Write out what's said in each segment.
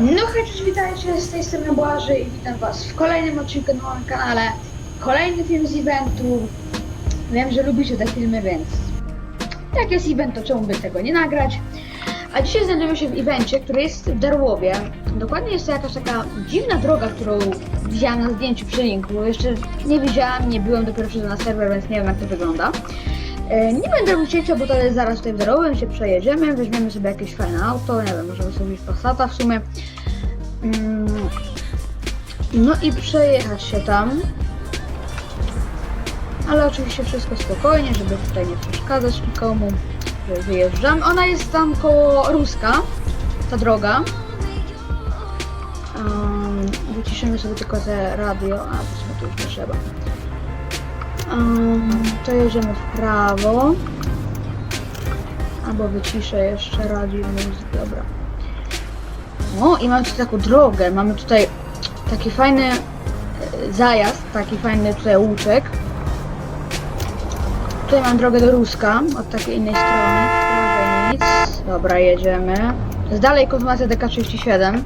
No hej, cześć, witajcie, z tej strony Błaży i witam was w kolejnym odcinku na moim kanale. Kolejny film z eventu. Wiem, że lubicie te filmy, więc jak jest event, to czemu by tego nie nagrać? A dzisiaj znajdujemy się w evencie, który jest w Darłowie. Dokładnie jest to jakaś taka dziwna droga, którą widziałam na zdjęciu przy linku. Jeszcze nie widziałam, nie byłem dopiero przyszedłem na serwer, więc nie wiem jak to wygląda. E, Nie będę cięcia, bo jest zaraz tutaj w Darłowym, się przejedziemy, weźmiemy sobie jakieś fajne auto, nie wiem, możemy sobie wziąć Passata w sumie. Mm, No i przejechać się tam. Ale oczywiście wszystko spokojnie, żeby tutaj nie przeszkadzać nikomu. że Wyjeżdżamy. Ona jest tam koło Ruska, ta droga. Wyciszymy sobie tylko te radio, a w sumie to już nie trzeba. To jedziemy w prawo. Albo wyciszę jeszcze radio muzykę, dobra. O, i mamy tutaj taką drogę. Mamy tutaj taki fajny e, zajazd, taki fajny tutaj łuczek. Tutaj mam drogę do Ruska, od takiej innej strony. Prawej nic. Dobra, jedziemy. Z dalej kontynuacja DK37.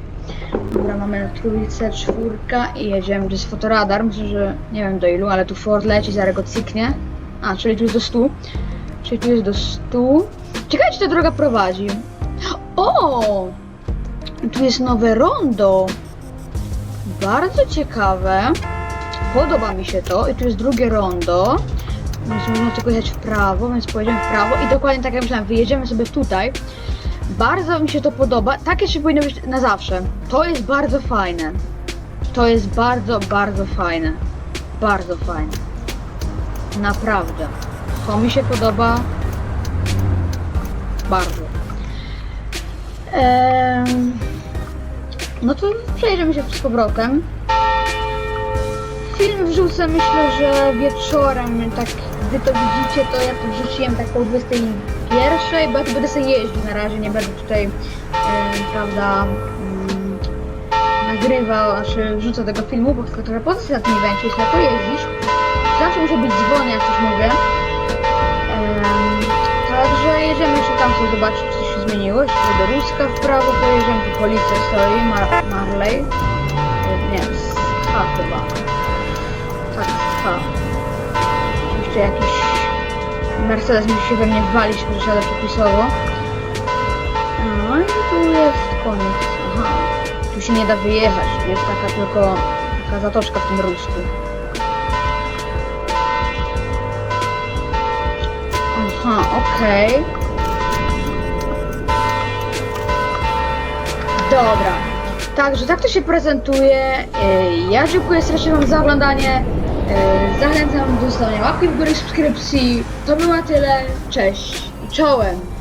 Dobra, mamy trójce, czwórka i jedziemy. To jest fotoradar, myślę, że nie wiem do ilu, ale tu Ford leci, zaraz go cyknie. A, czyli tu jest do 100. Czyli tu jest do 100. Ciekawe, czy ta droga prowadzi. O! Tu jest nowe rondo. Bardzo ciekawe. Podoba mi się to. I tu jest drugie rondo. Więc można tylko jechać w prawo, więc pojedziemy w prawo. I dokładnie tak jak myślałem, wyjedziemy sobie tutaj. Bardzo mi się to podoba. Takie się powinno być na zawsze. To jest bardzo fajne. To jest bardzo, bardzo fajne. Bardzo fajne. Naprawdę. To mi się podoba. Bardzo. Em, no to przejedziemy się z powrotem. Film wrzucę myślę, że wieczorem, tak gdy to widzicie, to ja to wrzuciłem tak po 21, bo ja tu będę sobie jeździć na razie, nie będę tutaj, prawda, mm, nagrywał, znaczy wrzucę tego filmu, bo chcę trochę pozycji na tym evencie, jeśli na to jeździsz. Zawsze muszę być dzwony, jak coś mówię. Także jedziemy jeszcze tam sobie zobaczyć, czy coś się zmieniło. Jeszcze do Ruska w prawo pojedziemy, tu policja stoi, Mar Marley. Nie, H chyba. Tak, z H. Oczywiście jakiś Mercedes musi się we mnie walić, że siada przepisowo. No i tu jest koniec. Aha. Tu się nie da wyjechać. Jest taka tylko taka zatoczka w tym Rusku. Aha, okej. Dobra. Także tak to się prezentuje. Yy, Ja dziękuję serdecznie Wam za oglądanie. Zachęcam do zostawienia łapki w górę subskrypcji. To było tyle. Cześć czołem.